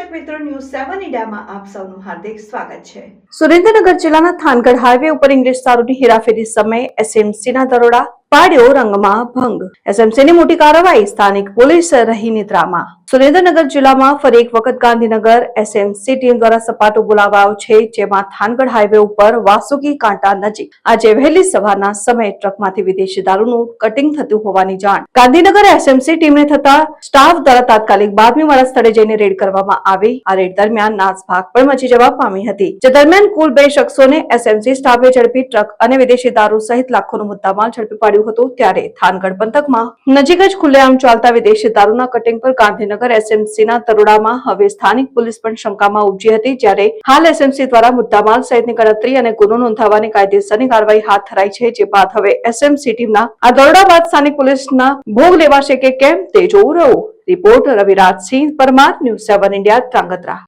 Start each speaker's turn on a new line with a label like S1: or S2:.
S1: દર્શક મિત્રો ન્યૂઝ સેવન ઇન્ડિયામાં આપ સૌનું હાર્દિક સ્વાગત છે.
S2: સુરેન્દ્રનગર જિલ્લાના થાનગઢ હાઈવે ઉપર ઇંગ્લિશ દારૂની હેરાફેરી સમયે એસએમસીના દરોડા પાડ્યો રંગમાં ભંગ. એસએમસીની મોટી કાર્યવાહી, સ્થાનિક પોલીસ રહી નિદ્રામાં સુરેન્દ્રનગર જિલ્લામાં ફરી એક વખત ગાંધીનગર એસએમસી ટીમ દ્વારા સપાટો બોલાવાયો છે, જેમાં થાનગઢ હાઈવે ઉપર વાસુકી કાંટા નજીક. આજે વહેલી સવારના સમયે ટ્રકમાંથી વિદેશી દારૂનું કટિંગ થતું હોવાની જાણ. ગાંધીનગર એસએમસી ટીમને થતા સ્ટાફ દ્વારા તાત્કાલિક બાતમીવાળા સ્થળે જઈને રેડ કરવામાં આવી. આ રેડ દરમિયાન નાસભાગ પણ મચી જવા પામી હતી. જે દરમિયાન કુલ બે શખ્સોને એસએમસી સ્ટાફે ઝડપી ટ્રક અને વિદેશી દારૂ સહિત લાખોનો મુદ્દામાલ ઝડપી પાડ્યું હતું ત્યારે થાનગઢ પંથકમાં નજીક જ ખુલ્લેઆમ ચાલતા વિદેશી દારૂના કટિંગ પર ગાંધીનગર એસએમસીના તરોડામાં હવે સ્થાનિક પોલીસ પણ શંકામાં ઉપજી હતી જ્યારે હાલ એસએમસી દ્વારા મુદ્દામાલ સહિતની ગણતરી અને ગુનો નોંધાવવાની કાયદેસરની કાર્યવાહી હાથ ધરાઈ છે, જે બાદ હવે એસએમસી ટીમના આ દરોડા બાદ સ્થાનિક પોલીસના ભોગ લેવાશે કે કેમ તે જોવું રહ્યું. Report Ravirajsinh Parmar news seven India Dhrangadhra.